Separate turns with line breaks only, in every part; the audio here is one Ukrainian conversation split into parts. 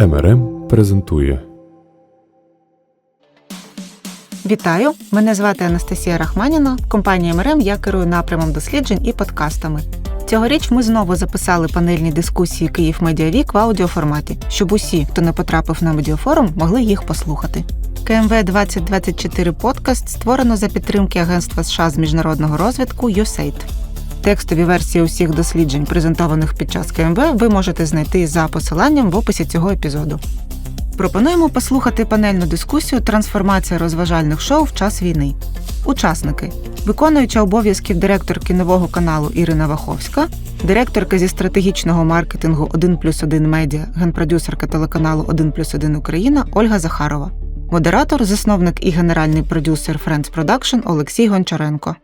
МРМ презентує
Вітаю! Мене звати Анастасія Рахманіна. В компанії МРМ я керую напрямом досліджень і подкастами. Цьогоріч ми знову записали панельні дискусії Київ Медіавік в аудіоформаті, щоб усі, хто не потрапив на медіафорум, могли їх послухати. КМВ 2024 подкаст створено за підтримки Агентства США з міжнародного розвитку USAID. Текстові версії усіх досліджень, презентованих під час КМВ, ви можете знайти за посиланням в описі цього епізоду. Пропонуємо послухати панельну дискусію Трансформація розважальних шоу в час війни. Учасники виконуюча обов'язків директорки нового каналу Ірина Ваховська, директорка зі стратегічного маркетингу 1 плюс 1 медіа, генпродюсерка телеканалу 1 плюс 1 Україна Ольга Захарова, модератор, засновник і генеральний продюсер Friends Production Олексій Гончаренко.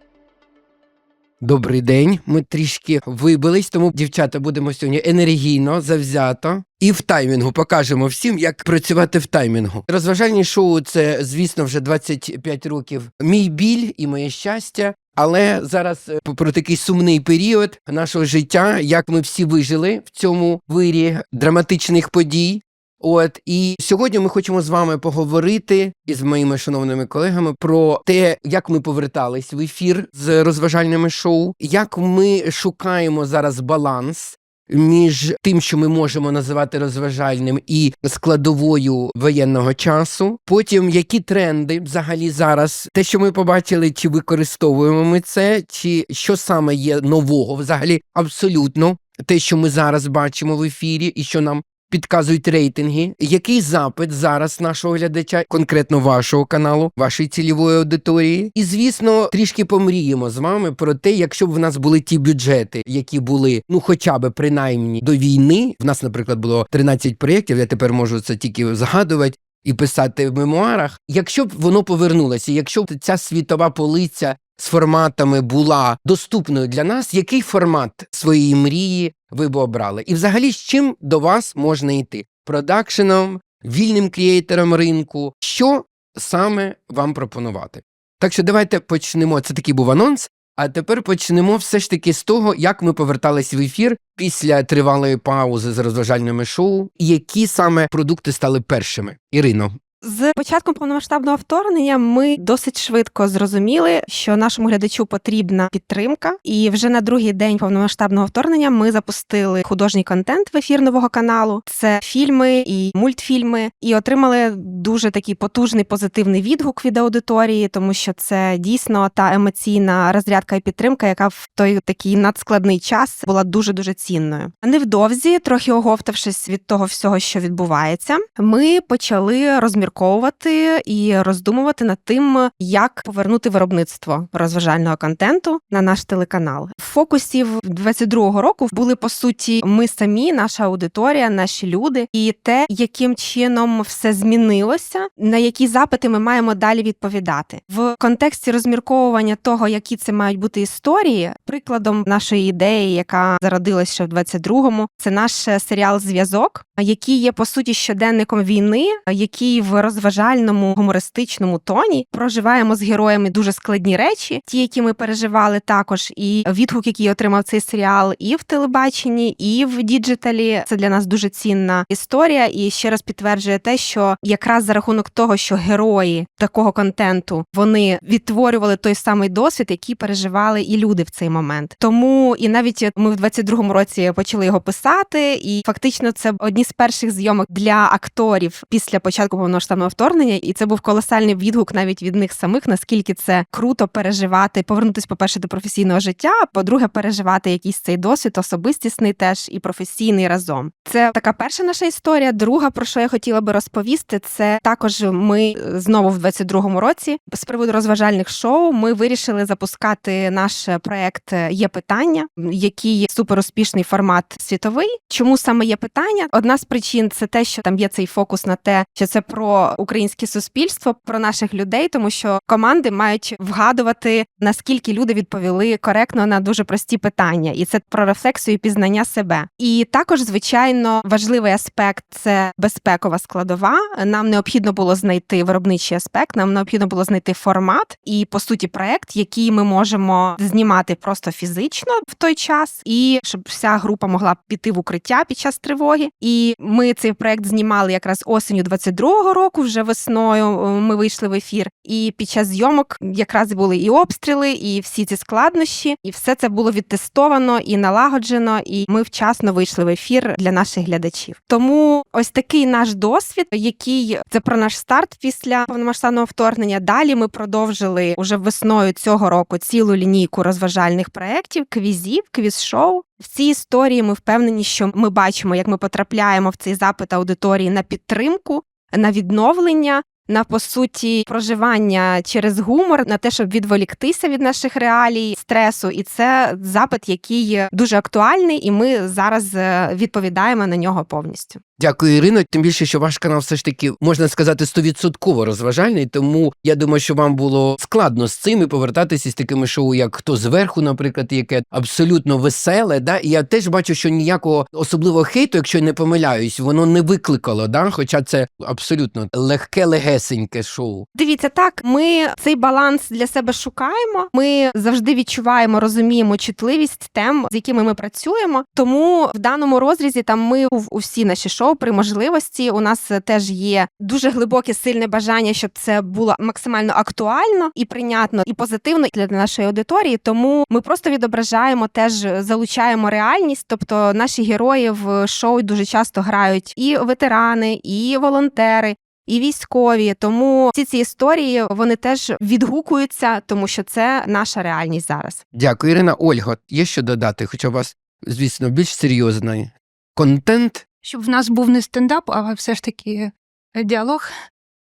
Добрий день. Ми трішки вибились, тому дівчата будемо сьогодні енергійно, завзято і в таймінгу покажемо всім, як працювати в таймінгу. Розважальні шоу це, звісно, вже 25 років. Мій біль і моє щастя. Але зараз е, про такий сумний період нашого життя, як ми всі вижили в цьому вирі драматичних подій. От і сьогодні ми хочемо з вами поговорити із моїми шановними колегами про те, як ми повертались в ефір з розважальними шоу, як ми шукаємо зараз баланс. Між тим, що ми можемо називати розважальним і складовою воєнного часу, потім які тренди взагалі зараз, те, що ми побачили, чи використовуємо ми це, чи що саме є нового, взагалі абсолютно те, що ми зараз бачимо в ефірі, і що нам підказують рейтинги, який запит зараз нашого глядача, конкретно вашого каналу, вашої цільової аудиторії. І звісно, трішки помріємо з вами про те, якщо б в нас були ті бюджети, які були ну, хоча б принаймні до війни. В нас, наприклад, було 13 проєктів. Я тепер можу це тільки згадувати. І писати в мемуарах, якщо б воно повернулося, якщо б ця світова полиця з форматами була доступною для нас, який формат своєї мрії ви б обрали? І взагалі з чим до вас можна йти? Продакшеном, вільним креатором ринку, що саме вам пропонувати? Так що давайте почнемо. Це такий був анонс. А тепер почнемо все ж таки з того, як ми повертались в ефір після тривалої паузи з розважальними шоу, які саме продукти стали першими. Ірино,
З початком повномасштабного вторгнення ми досить швидко зрозуміли, що нашому глядачу потрібна підтримка, і вже на другий день повномасштабного вторгнення ми запустили художній контент в ефір нового каналу. Це фільми і мультфільми, і отримали дуже такий потужний позитивний відгук від аудиторії, тому що це дійсно та емоційна розрядка і підтримка, яка в той такий надскладний час була дуже дуже цінною. Невдовзі, трохи оговтавшись від того всього, що відбувається, ми почали розмірковувати і роздумувати над тим, як повернути виробництво розважального контенту на наш телеканал. В фокусі в 22-го року були по суті ми самі, наша аудиторія, наші люди, і те, яким чином все змінилося, на які запити ми маємо далі відповідати в контексті розмірковування того, які це мають бути історії. Прикладом нашої ідеї, яка зародилась ще в 22-му, це наш е, серіал Зв'язок, який є по суті щоденником війни, який в розважальному гумористичному тоні проживаємо з героями дуже складні речі, ті, які ми переживали також, і відгук, який отримав цей серіал, і в телебаченні, і в діджиталі. Це для нас дуже цінна історія, і ще раз підтверджує те, що якраз за рахунок того, що герої такого контенту вони відтворювали той самий досвід, який переживали і люди в цей момент. Тому і навіть ми в 22-му році почали його писати, і фактично це одні з перших зйомок для акторів після початку повномасштабного вторгнення, і це був колосальний відгук навіть від них самих, наскільки це круто переживати, повернутися, по-перше, до професійного життя. а По-друге, переживати якийсь цей досвід, особистісний теж і професійний разом. Це така перша наша історія. Друга, про що я хотіла би розповісти, це також ми е, знову в 22-му році з приводу розважальних шоу. Ми вирішили запускати наш проект Є питання, який суперуспішний формат світовий. Чому саме є питання? Одна з причин це те, що там є цей фокус на те, що це про українське суспільство, про наших людей, тому що команди мають вгадувати наскільки люди відповіли коректно на дуже прості питання, і це про рефлексію і пізнання себе. І також, звичайно, важливий аспект це безпекова складова. Нам необхідно було знайти виробничий аспект, нам необхідно було знайти формат і по суті проект, який ми можемо знімати просто фізично в той час, і щоб вся група могла піти в укриття під час тривоги. І ми цей проект знімали якраз осенью 22-го року, вже весною е, ми вийшли в ефір. І під час зйомок якраз були і обстріли, і всі ці складнощі, і все це було відтестовано і налагоджено. І ми вчасно вийшли в ефір для наших глядачів. Тому ось такий наш досвід, який це про наш старт після повномасштабного вторгнення. Далі ми продовжили уже весною цього року цілу лінійку розважальних проєктів, квізів, квіз-шоу. В цій історії ми впевнені, що ми бачимо, як ми потрапляємо в цей запит аудиторії на підтримку, на відновлення. На по суті проживання через гумор, на те, щоб відволіктися від наших реалій, стресу, і це запит, який дуже актуальний, і ми зараз е, відповідаємо на нього повністю.
Дякую, Ірино. Тим більше, що ваш канал все ж таки можна сказати стовідсотково розважальний. Тому я думаю, що вам було складно з цим і повертатися з такими шоу, як хто зверху, наприклад, яке абсолютно веселе. Да? І я теж бачу, що ніякого особливого хейту, якщо не помиляюсь, воно не викликало. Да? Хоча це абсолютно легке, легесеньке шоу.
Дивіться, так ми цей баланс для себе шукаємо. Ми завжди відчуваємо, розуміємо чутливість тем, з якими ми працюємо. Тому в даному розрізі там ми в усі наші шоу при можливості. У нас теж є дуже глибоке сильне бажання, щоб це було максимально актуально і прийнятно, і позитивно для нашої аудиторії. Тому ми просто відображаємо, теж залучаємо реальність. Тобто наші герої в шоу дуже часто грають і ветерани, і волонтери. І військові, тому всі ці історії вони теж відгукуються, тому що це наша реальність зараз.
Дякую, Ірина. Ольга, є що додати, хоча у вас, звісно, більш серйозний контент.
Щоб в нас був не стендап, а все ж таки е, діалог.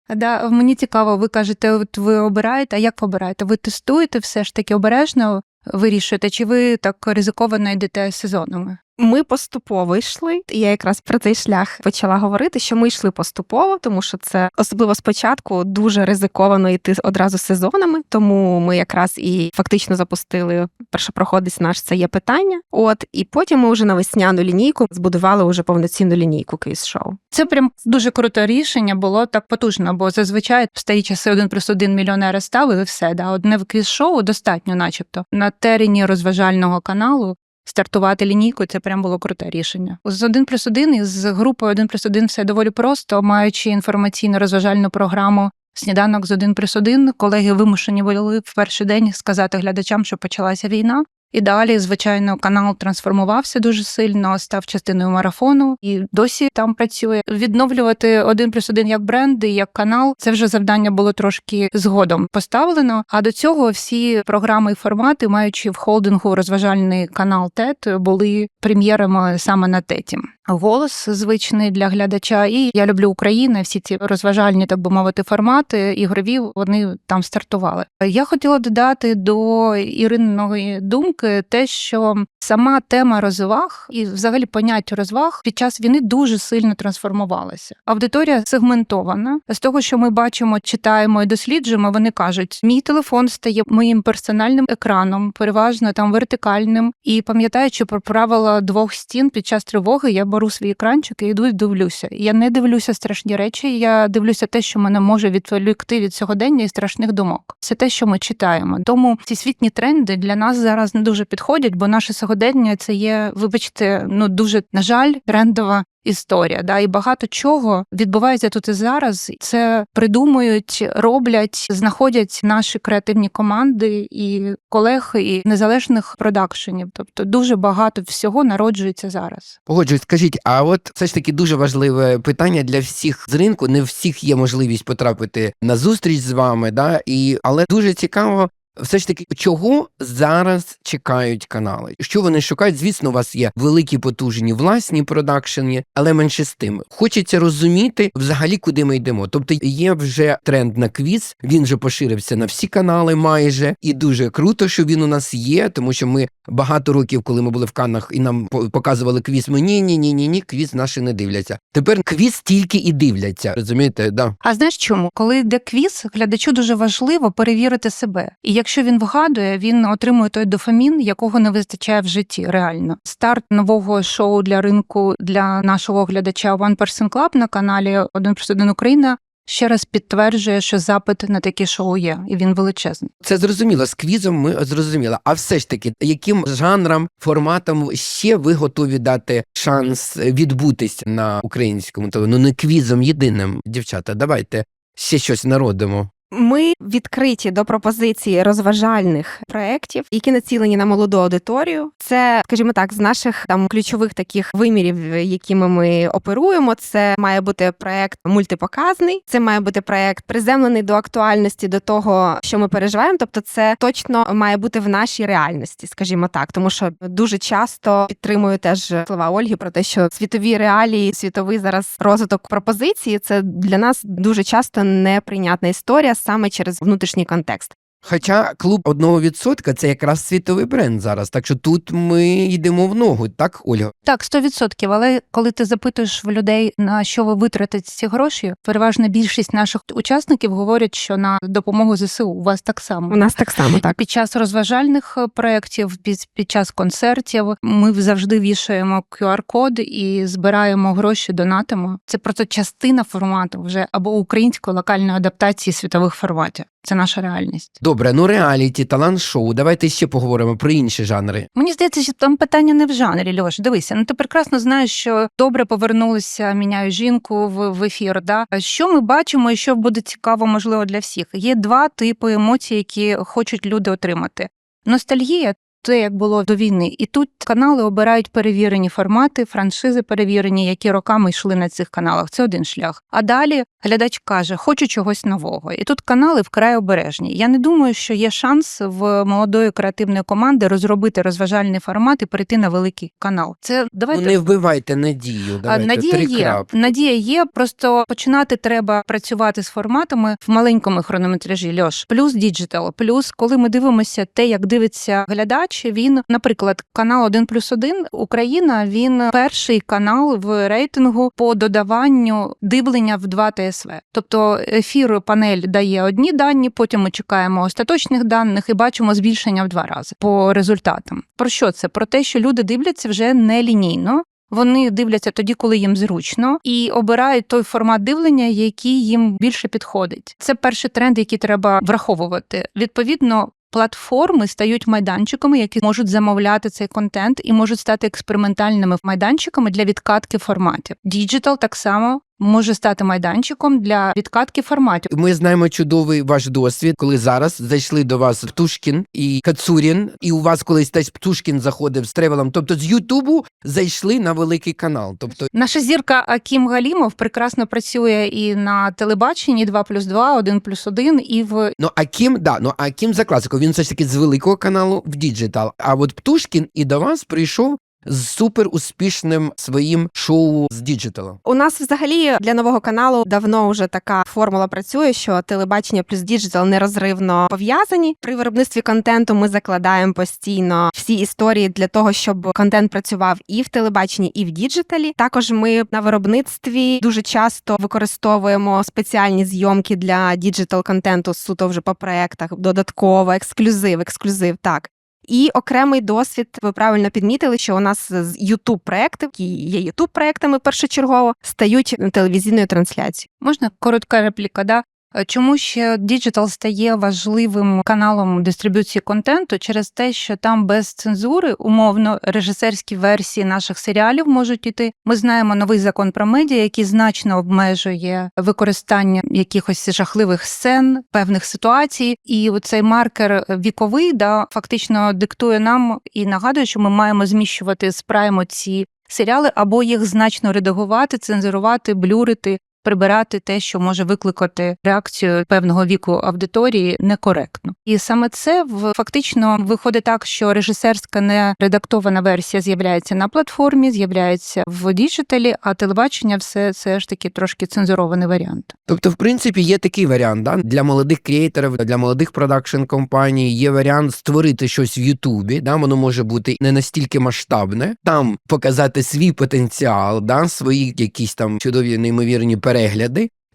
Да, мені цікаво, ви кажете, от ви обираєте, а як обираєте? Ви тестуєте все ж таки обережно вирішуєте, чи ви так ризиковано йдете сезонами?
Ми поступово йшли. Я якраз про цей шлях почала говорити, що ми йшли поступово, тому що це особливо спочатку дуже ризиковано йти одразу сезонами. Тому ми якраз і фактично запустили першопроходець наш це є питання. От і потім ми вже на весняну лінійку збудували уже повноцінну лінійку квіз-шоу.
Це прям дуже круте рішення було так потужно, бо зазвичай в старі часи один плюс один мільйонера ставили все. Да, одне в квіз-шоу достатньо, начебто, на терені розважального каналу. Стартувати лінійку це прям було круте рішення. З 1 плюс 1 і з групою 1 плюс 1 все доволі просто, маючи інформаційно розважальну програму Сніданок з 1 плюс 1, колеги вимушені були в перший день сказати глядачам, що почалася війна. І далі, звичайно, канал трансформувався дуже сильно, став частиною марафону і досі там працює. Відновлювати один плюс один як бренд і як канал. Це вже завдання було трошки згодом поставлено. А до цього всі програми і формати, маючи в холдингу розважальний канал ТЕТ, були прем'єрами саме на теті. Голос звичний для глядача, і я люблю Україну. Всі ці розважальні, так би мовити, формати ігрові вони там стартували. Я хотіла додати до Іриної думки те, що сама тема розваг і взагалі поняття розваг під час війни дуже сильно трансформувалася. Аудиторія сегментована. З того, що ми бачимо, читаємо і досліджуємо, вони кажуть: мій телефон стає моїм персональним екраном, переважно там вертикальним. І пам'ятаючи про правила двох стін під час тривоги, я беру свій екранчик і йду і дивлюся. Я не дивлюся страшні речі. Я дивлюся те, що мене може відволікти від сьогодення і страшних думок. Це те, що ми читаємо. Тому ці світні тренди для нас зараз не дуже підходять, бо наше сьогодення це є, вибачте, ну дуже на жаль, трендова. Історія, да, і багато чого відбувається тут і зараз. Це придумують, роблять, знаходять наші креативні команди і колег, і незалежних продакшенів. Тобто дуже багато всього народжується зараз.
Погоджуюсь, скажіть, а от це ж таки дуже важливе питання для всіх з ринку. Не всіх є можливість потрапити на зустріч з вами, да? і але дуже цікаво. Все ж таки, чого зараз чекають канали? Що вони шукають? Звісно, у вас є великі потужні власні продакшені, але менше з тим. Хочеться розуміти взагалі, куди ми йдемо. Тобто є вже тренд на квіз, він вже поширився на всі канали майже, і дуже круто, що він у нас є, тому що ми багато років, коли ми були в Каннах і нам по- показували квіз, ми ні, ні, ні, ні, ні, квіз наші не дивляться. Тепер квіз тільки і дивляться. Розумієте, да.
А знаєш чому? Коли йде квіз, глядачу дуже важливо перевірити себе. І якщо він вгадує, він отримує той дофамін, якого не вистачає в житті. Реально, старт нового шоу для ринку для нашого глядача One Person Club на каналі 1 плюс 1 Україна ще раз підтверджує, що запит на такі шоу є, і він величезний.
Це зрозуміло. З квізом ми зрозуміли. А все ж таки, яким жанрам, форматам ще ви готові дати шанс відбутись на українському? Ну не квізом єдиним, дівчата. Давайте ще щось народимо.
Ми відкриті до пропозиції розважальних проєктів, які націлені на молоду аудиторію. Це, скажімо так, з наших там ключових таких вимірів, якими ми оперуємо. Це має бути проєкт мультипоказний, це має бути проєкт приземлений до актуальності, до того, що ми переживаємо. Тобто, це точно має бути в нашій реальності, скажімо так, тому що дуже часто підтримую теж слова Ольги про те, що світові реалії, світовий зараз розвиток пропозиції це для нас дуже часто неприйнятна історія саме через внутрішній контекст.
Хоча клуб одного відсотка це якраз світовий бренд зараз. Так що тут ми йдемо в ногу, так, Ольга?
Так, 100%. Але коли ти запитуєш в людей, на що ви витратите ці гроші, переважна більшість наших учасників говорять, що на допомогу ЗСУ у вас так само.
У нас так само так.
Під час розважальних е, проєктів, під, під час концертів ми завжди вішаємо QR-код і збираємо гроші, донатимо. Це просто частина формату вже або української локальної адаптації світових форматів. Це наша реальність.
Добре, ну реаліті, талант-шоу. Давайте ще поговоримо про інші жанри.
Мені здається, що там питання не в жанрі, Льош. Дивися, ну ти прекрасно знаєш, що добре повернулися, міняю жінку в, в ефір. Да? Що ми бачимо, і що буде цікаво, можливо, для всіх. Є два типи емоцій, які хочуть люди отримати. Ностальгія. Те, як було до війни, і тут канали обирають перевірені формати, франшизи перевірені, які роками йшли на цих каналах. Це один шлях. А далі глядач каже, хочу чогось нового. І тут канали вкрай обережні. Я не думаю, що є шанс в молодої креативної команди розробити розважальний формат і перейти на великий канал. Це давайте
Ну не вбивайте надію. Давайте
Надія
три
є.
крап.
Надія є. Просто починати треба працювати з форматами в маленькому хронометражі. Льош, плюс діджитал, плюс коли ми дивимося те, як дивиться глядач. Він, наприклад, канал 1 плюс 1 Україна. Він перший канал в рейтингу по додаванню дивлення в 2 ТСВ. Тобто ефір панель дає одні дані, потім ми чекаємо остаточних даних і бачимо збільшення в два рази по результатам. Про що це? Про те, що люди дивляться вже не лінійно. Вони дивляться тоді, коли їм зручно, і обирають той формат дивлення, який їм більше підходить. Це перший тренд, який треба враховувати. Відповідно, платформи стають майданчиками, які можуть замовляти цей контент і можуть стати експериментальними майданчиками для відкатки форматів. Діджитал так само може стати майданчиком для відкатки форматів.
Ми знаємо чудовий ваш досвід, коли зараз зайшли до вас Птушкін і Кацурін, і у вас колись теж Птушкін заходив з тревелом. Тобто з Ютубу зайшли на великий канал. Тобто,
Наша зірка Акім Галімов прекрасно працює і на телебаченні 2 плюс 2, 1 плюс 1, і в
ну а Кім, да, ну а Кім за класику. Він все ж таки з великого каналу в діджитал. А от Птушкін і до вас прийшов з супер успішним своїм шоу з діджиталу.
У нас взагалі для нового каналу давно вже така формула працює, що телебачення плюс діджитал нерозривно пов'язані. При виробництві контенту ми закладаємо постійно всі історії для того, щоб контент працював і в телебаченні, і в діджиталі. Також ми на виробництві дуже часто використовуємо спеціальні зйомки для діджитал контенту суто вже по проектах. Додатково ексклюзив, ексклюзив. Так. І окремий досвід, ви правильно підмітили, що у нас з youtube проекти, які є youtube проектами першочергово, стають телевізійною трансляцією.
можна коротка репліка. Да? Е, Чому ще діджитал стає важливим каналом дистриб'юції контенту? Через те, що там без цензури умовно режисерські версії наших серіалів можуть іти. Ми знаємо новий закон про медіа, який значно обмежує використання якихось жахливих сцен, певних ситуацій, і цей маркер віковий да фактично диктує нам і нагадує, що ми маємо зміщувати з прайму ці серіали або їх значно редагувати, цензурувати, блюрити прибирати те, що може викликати реакцію певного віку аудиторії некоректно. І саме це в фактично виходить так, що режисерська не редактована версія з'являється на платформі, з'являється в діджиталі, а телебачення все це ж таки трошки цензурований варіант.
Тобто, в принципі, є такий варіант да? для молодих креаторів, для молодих продакшн компаній. Є варіант створити щось в Ютубі. Да? Воно може бути не настільки масштабне, там показати свій потенціал, да? свої якісь там чудові неймовірні перегляди.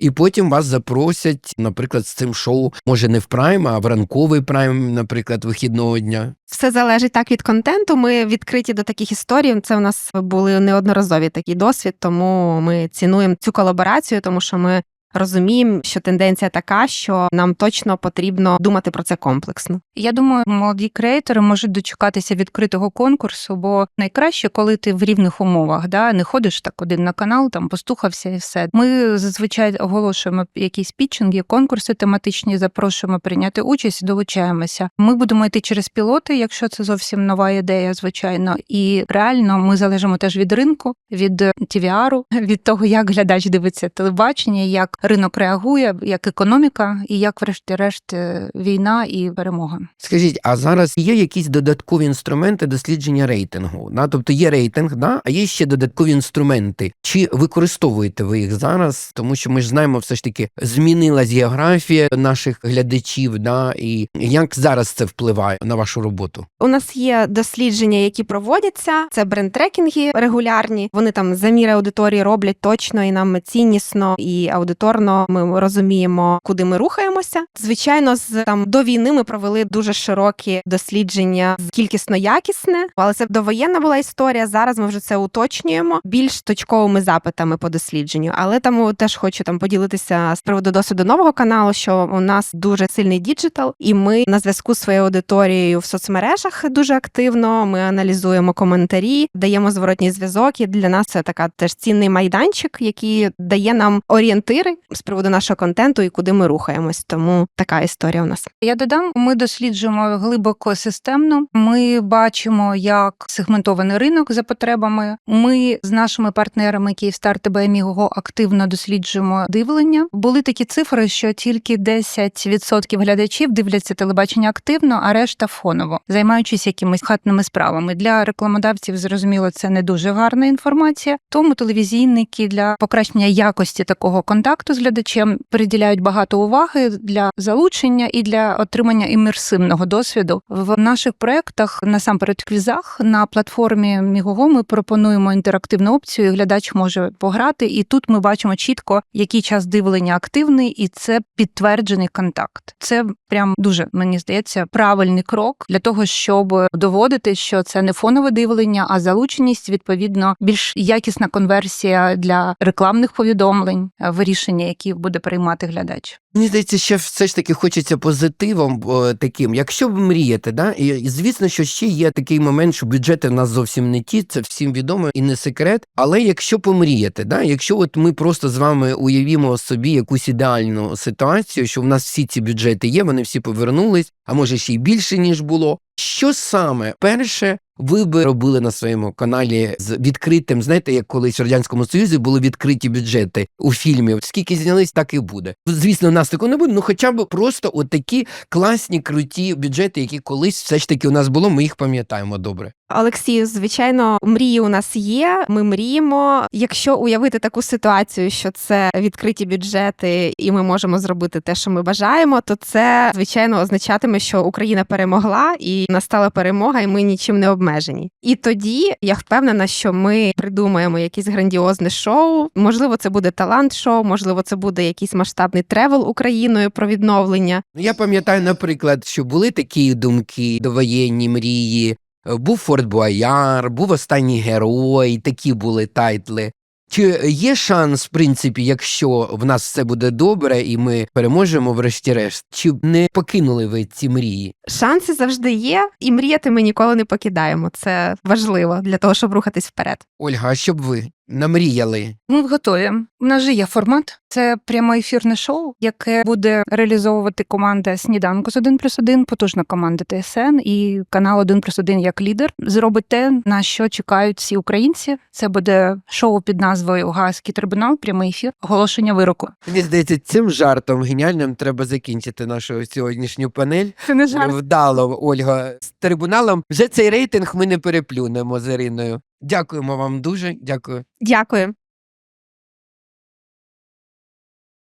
І потім вас запросять, наприклад, з цим шоу, може не в прайм, а в ранковий прайм, наприклад, вихідного дня.
Все залежить так від контенту. Ми відкриті до таких історій. Це у нас були неодноразові такий досвід, тому ми цінуємо цю колаборацію, тому що ми розуміємо, що тенденція така, що нам точно потрібно думати про це комплексно.
Я думаю, молоді креатори можуть дочекатися відкритого конкурсу, бо найкраще, коли ти в рівних умовах, да не ходиш так один на канал, там постухався і все. Ми зазвичай оголошуємо якісь пітчинги, конкурси тематичні, запрошуємо прийняти участь, долучаємося. Ми будемо йти через пілоти, якщо це зовсім нова ідея, звичайно. І реально ми залежимо теж від ринку, від TVR, від того, як глядач дивиться телебачення, як ринок реагує, як економіка, і як, врешті-решт, е, війна і перемога.
Скажіть, а зараз є якісь додаткові інструменти дослідження рейтингу? Да? Тобто є рейтинг, да? а є ще додаткові інструменти. Чи використовуєте ви їх зараз? Тому що ми ж знаємо, все ж таки змінилась географія наших глядачів, да? і як зараз це впливає на вашу роботу?
У нас є дослідження, які проводяться. Це бренд-трекінги регулярні. Вони там заміри аудиторії роблять точно і нам ціннісно і аудиторно. Ми розуміємо, куди ми рухаємося. Звичайно, з там до війни ми провели дуже широкі дослідження з кількісно якісне, але це довоєнна була історія. Зараз ми вже це уточнюємо більш точковими запитами по дослідженню. Але там теж хочу там поділитися з приводу досвіду нового каналу, що у нас дуже сильний діджитал, і ми на зв'язку з своєю аудиторією в соцмережах дуже активно. Ми аналізуємо коментарі, даємо зворотній зв'язок. І для нас це така теж цінний майданчик, який дає нам орієнтири з приводу нашого контенту і куди ми рухаємось. Тому така історія у нас.
Я додам, ми досліджуємо глибоко системно. Ми бачимо, як сегментований ринок за потребами. Ми з нашими партнерами Київстар ТБ Мігого активно досліджуємо дивлення. Були такі цифри, що тільки 10% глядачів дивляться телебачення активно, а решта фоново, займаючись якимись хатними справами. Для рекламодавців зрозуміло, це не дуже гарна інформація. Тому телевізійники для покращення якості такого контакту з глядачем приділяють багато уваги для залучення і для отримання імерсивного досвіду в наших проєктах, насамперед в квізах на платформі Мігого ми пропонуємо інтерактивну опцію. і Глядач може пограти, і тут ми бачимо чітко, який час дивлення активний, і це підтверджений контакт. Це прям дуже мені здається правильний крок для того, щоб доводити, що це не фонове дивлення, а залученість відповідно більш якісна конверсія для рекламних повідомлень, е, вирішення, які буде приймати глядач.
Мені здається, ще все ж таки хочеться позитивом о, таким. Якщо ви мрієте, да? і звісно, що ще є такий момент, що бюджети в нас зовсім не ті, це всім відомо і не секрет. Але якщо помрієте, да? якщо от ми просто з вами уявімо собі якусь ідеальну ситуацію, що в нас всі ці бюджети є, вони всі повернулись, а може ще й більше ніж було. Що саме перше ви би робили на своєму каналі з відкритим, знаєте, як колись в радянському союзі були відкриті бюджети у фільмі. Скільки знялись, так і буде. Звісно, у нас такого не буде. Ну хоча б просто отакі класні, круті бюджети, які колись все ж таки у нас було. Ми їх пам'ятаємо добре.
Олексію, звичайно, мрії у нас є. Ми мріємо. Якщо уявити таку ситуацію, що це відкриті бюджети, і ми можемо зробити те, що ми бажаємо, то це звичайно означатиме, що Україна перемогла і настала перемога, і ми нічим не обмежені. І тоді я впевнена, що ми придумаємо якесь грандіозне шоу. Можливо, це буде талант-шоу, можливо, це буде якийсь масштабний тревел Україною про відновлення.
Ну, Я пам'ятаю, наприклад, що були такі думки, довоєнні мрії. Е, Був Форт Буаяр, був останній герой, такі були тайтли. Чи є шанс, в принципі, якщо в нас все буде добре і ми переможемо врешті-решт, чи не покинули ви ці мрії?
Шанси завжди є, і мріяти ми ніколи не покидаємо. Це важливо для того, щоб рухатись вперед.
Ольга, а що б ви? Намріяли.
Ми готові. У нас же є формат. Це пряме ефірне шоу, яке буде реалізовувати команда сніданку з 1 плюс 1, потужна команда ТСН і канал 1 плюс 1 як лідер. Зробить те, на що чекають всі українці. Це буде шоу під назвою Гаазький трибунал, прямий ефір, оголошення вироку.
Мені здається, цим жартом геніальним треба закінчити нашу сьогоднішню панель.
Це не жарт.
Вдало, Ольга. З трибуналом вже цей рейтинг ми не переплюнемо з Іриною. Дякуємо вам дуже. Дякую.
Дякую.